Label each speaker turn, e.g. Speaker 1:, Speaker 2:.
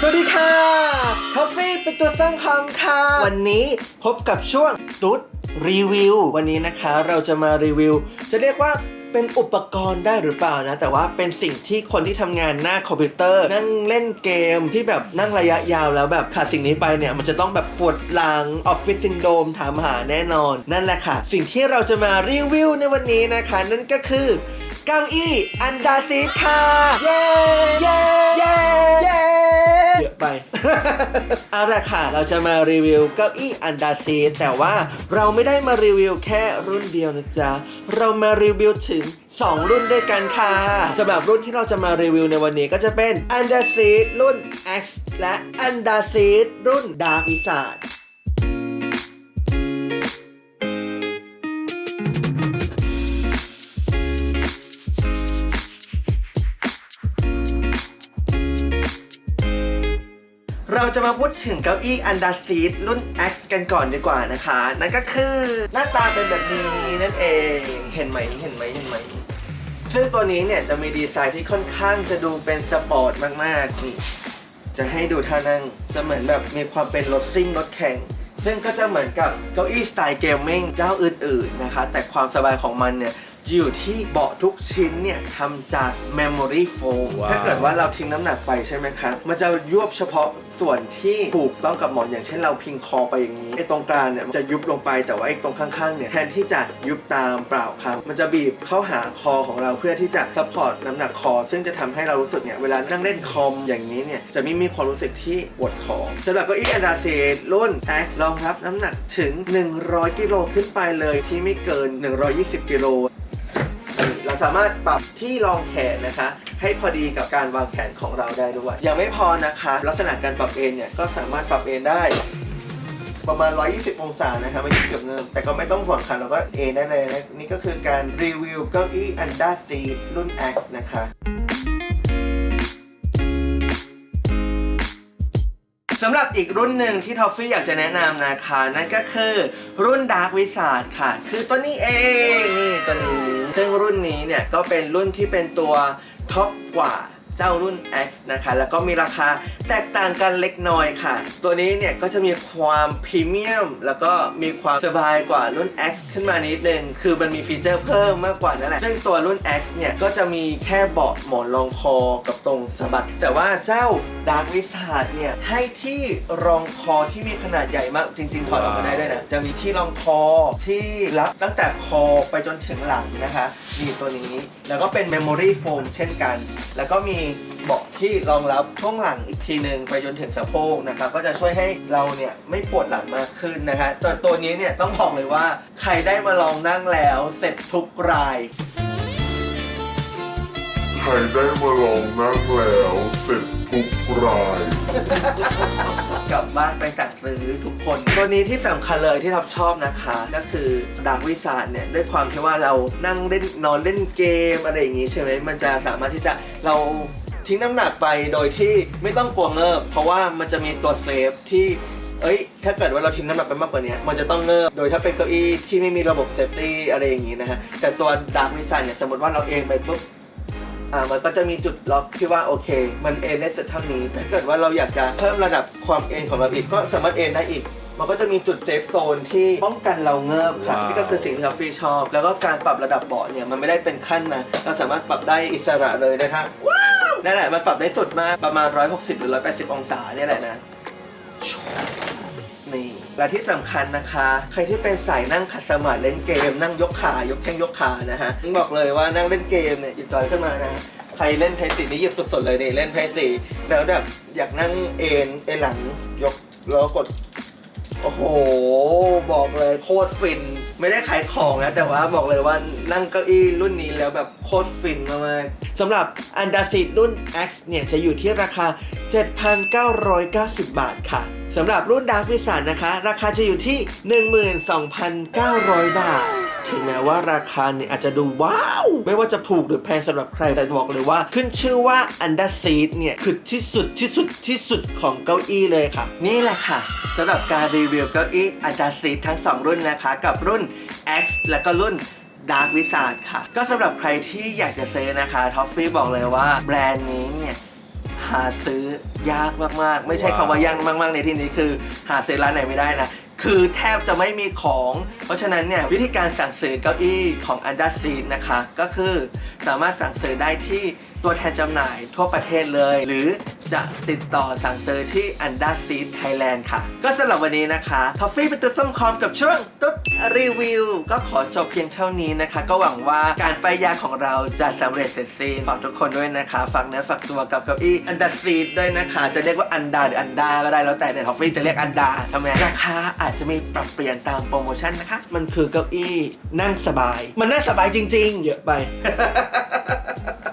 Speaker 1: สวัสดีค่ะท็อฟฟี่เป็นตัวสร้างคำค่ะ วันนี้พบกับช่วงตุ๊ดรีวิว วันนี้นะคะเราจะมารีวิว จะเรียกว่าเป็นอุปกรณ์ได้หรือเปล่านะ แต่ว่าเป็นสิ่งที่คนที่ทำงานหน้าคอมพิวเตอร์ นั่งเล่นเกมที่แบบนั่งระยะยาวแล้วแบบขาดสิ่งนี้ไปเนี่ย มันจะต้องแบบปวดหลังออฟฟิศซินโดมถามหาแน่นอน นั่นแหละค่ะ สิ่งที่เราจะมารีวิวในวันนี้นะคะ นั่นก็คือเก้าอี้อันดาซีค่ะ เย้ เย้ เย้ เย้ ไป เอาละค่ะ เราจะมารีวิวเก้าอี้อันดาซีแต่ว่าเราไม่ได้มารีวิวแค่รุ่นเดียวนะจ๊ะ เรามารีวิวถึง 2 รุ่นด้วยกันค่ะสำหรับรุ่นที่เราจะมารีวิวในวันนี้ก็จะเป็นอันดาซีรุ่น X และอันดาซีรุ่นดาร์กวิสาด เราจะมาพูดถึงเก้าอี้อันดาซีดรุ่น X กันก่อนดีกว่านะคะ นั่นก็คือหน้าตาเป็นแบบนี้นั่นเอง เห็นไหมเห็นไหมเห็นไหมซึ่งตัวนี้เนี่ยจะมีดีไซน์ที่ค่อนข้างจะดูเป็นสปอร์ตมากๆนี่จะให้ดูท่านั่งจะเหมือนแบบมีความเป็นรถซิ่งรถแข่งซึ่งก็จะเหมือนกับเก้าอี้สไตล์เกมมิ่งเจ้าอื่นๆนะคะ แต่ความสบายของมันเนี่ย อยู่ที่เบาะทุกชิ้นเนี่ยทำจาก Memory Foam
Speaker 2: ว้าว
Speaker 1: ถ้าเกิดว่าเราทิ้งน้ำหนักไปใช่ไหมครับ มันจะยวบเฉพาะส่วนที่ผูกต้องกับหมอนอย่างเช่นเราพิงคอไปอย่างนี้ไอ้ตรงกลางเนี่ยมันจะยุบลงไปแต่ว่าไอ้ตรงข้างๆเนี่ยแทนที่จะยุบตามเปล่าครับมันจะบีบเข้าหาคอของเราเพื่อที่จะซัพพอร์ตน้ำหนักคอ ซึ่งจะทำให้เรารู้สึกเนี่ยเวลานั่งเล่นคอมอย่างนี้เนี่ยจะไม่มีความรู้สึกที่ปวดคอสำหรับเก้าอี้อันดาเซรุ่น X รองรับน้ำหนักถึง 100 กิโลขึ้นไปเลยที่ไม่เกิน 120 กิโล เราสามารถปรับที่รองแขนนะคะ ให้พอดีกับการวางแขนของเราได้ด้วยยังไม่พอนะคะ ลักษณะการปรับเอนเนี่ยก็สามารถปรับเอนได้ ประมาณ 120 องศานะคะไม่ใช่เกือบเงิมแต่ก็ไม่ต้องห่วงค่ะเราก็เอนได้เลยนะนี่ก็คือการรีวิวเก้าอี้อันดาซีรุ่น X นะคะ สำหรับอีกรุ่นหนึ่งที่ทอฟฟี่อยากจะแนะนำนะคะ นั่นก็คือรุ่นดาร์กวิสาดค่ะ คือตัวนี้เองนี่ตัวนี้ ซึ่งรุ่นนี้เนี่ยก็เป็นรุ่นที่เป็นตัวท็อปกว่า เจ้ารุ่น X นะคะ แล้วก็มีราคาแตกต่างกันเล็กน้อยค่ะ ตัวนี้เนี่ยก็จะมีความพรีเมียม แล้วก็มีความสบายกว่ารุ่น X ขึ้นมานิดนึง คือมันมีฟีเจอร์เพิ่มมากกว่านั่นแหละ ซึ่งตัวรุ่น X เนี่ยก็จะมีแค่เบาะหมอนรองคอกับตรงสะบัด แต่ว่าเจ้า Dark Wizard เนี่ยให้ที่รองคอที่มีขนาดใหญ่มาก จริงๆถอดออกมาได้ด้วยนะ จะมีที่รองคอที่รับตั้งแต่คอไปจนถึงหลังนะคะ นี่ตัวนี้ แล้วก็เป็น Memory Foam เช่นกัน แล้วก็มีเบาะที่รองรับช่วงหลังอีกทีหนึ่งไปจนถึงสะโพกนะครับก็จะช่วยให้เราเนี่ยไม่ปวดหลังมากขึ้นนะคะตัวตัวนี้เนี่ยต้องบอกเลยว่าใครได้มาลองนั่งแล้วเสร็จทุกราย
Speaker 2: รได้มาลองนั่งแล้วเสร็จทุกราย
Speaker 1: กลับบ้านไปสั่งซื้อทุกคน ตัวนี้ที่สำคัญเลยที่เราชอบนะคะ ก็คือดาร์กวิสาดเนี่ย ด้วยความที่ว่าเรานั่งเล่นนอนเล่นเกมอะไรอย่างนี้ใช่ไหมมันจะสามารถที่จะเราทิ้งน้ำหนักไปโดยที่ไม่ต้องกลัวเงิบเพราะว่ามันจะมีตัวเซฟที่เอ้ย ถ้าเกิดว่าเราทิ้งน้ำหนักไปมากกว่านี้มันจะต้องเงิบ โดยถ้าเป็นเก้าอี้ที่ไม่มีระบบเซฟตี้อะไรอย่างนี้นะฮะ แต่ตัวดาร์กวิสาดเนี่ย สมมติว่าเราเองไปปุ๊บ อ่ามันก็จะมีจุดล็อกที่ว่าโอเค มันเอนได้สุดเท่านี้ถ้าเกิดว่าเราอยากจะเพิ่มระดับความเอนของเราอีกก็สามารถเอนได้อีก มันก็จะมีจุดเซฟโซนที่ป้องกันเราเงิบค่ะ
Speaker 2: ว้าว
Speaker 1: นี่ก็คือสิ่งที่คาฟี่ชอบ แล้วก็การปรับระดับเบาะเนี่ยมันไม่ได้เป็นขั้นนะเราสามารถปรับได้อิสระเลยนะคะว้าวนั่นแหละมันปรับได้สุดมากประมาณ 160 หรือ 180 องศาเนี่ยแหละนะนี่ และที่สำคัญนะคะ ใครที่เป็นสายนั่งขัดสมาธิเล่นเกม นั่งยกขายกแข้งยกขานะฮะต้องบอกเลยว่านั่งเล่นเกมเนี่ยหยิบจอยขึ้นมานะใครเล่นเพย์สีนี่หยิบสดๆเลยนี่เล่นเพย์สีแล้วแบบอยากนั่งเอ็นเอ็นหลังยกแล้วกดโอ้โห บอกเลยโคตรฟินไม่ได้ขายของนะ แต่ว่าบอกเลยว่านั่งเก้าอี้รุ่นนี้แล้วแบบโคตรฟินมากๆสำหรับอันดาซีรุ่น X เนี่ยจะอยู่ที่ราคา 7,990 บาทค่ะ สำหรับรุ่นดาร์ w วิสันนะคะ ราคาจะอยู่ที่ 12,900 บาท ถึงแม้ว่าราคาเนี่ยอาจจะดูว้าว ไม่ว่าจะถูกหรือแพงสำหรับใครแต่บอกเลยว่า ขึ้นชื่อว่าอันดาซีดเนี่ย คือที่สุดที่สุดที่สุดของเก้าอี้เลยค่ะ นี่แหละค่ะสำหรับการรีวิวเก้าอี้อันดาซีดทั้ง 2 รุ่นนะคะ กับรุ่น X และก็รุ่นดาร์ w วิสาดค่ะ ก็สำหรับใครที่อยากจะซื้อนะคะท็อฟฟี่บอกเลยว่าแบรนด์นี้เนี่ย หาซื้อยากมากๆ ไม่ใช่คำว่ายากมาก ๆ ในที่นี้คือ หาซื้อร้านไหนไม่ได้นะ คือแทบจะไม่มีของ เพราะฉะนั้นเนี่ยวิธีการสั่งซื้อเก้าอี้ของ u n d e r s e a t นะคะ ก็คือ สามารถสั่งซื้อได้ที่ตัวแทนจำหน่ายทั่วประเทศเลย หรือจะติดต่อสั่งซื้อที่ u n d e r s e a t Thailand ค่ะ ก็สำหรับวันนี้นะคะ ทอฟฟี่เป็นตัวส้มคอมกับช่วงตุ๊ดรีวิว ก็ขอจบเพียงเท่านี้นะคะ ก็หวังว่าการไปยาของเราจะสำเร็จเสร็จสิ้นฝากทุกคนด้วยนะคะฝากเนื้อฝากตัวกับเก้าอี้ u n d e r s e a t ด้วยนะคะ จะเรียกว่าอันดาหรืออันดาก็ได้แล้วแต่แต่ทอฟฟี่จะเรียกอันดาทำไมราคาอาจจะมีปรับเปลี่ยนตามโปรโมชั่นนะคะ มันคือเก้าอี้นั่งสบาย มันนั่งสบายจริง ๆ เยอะไป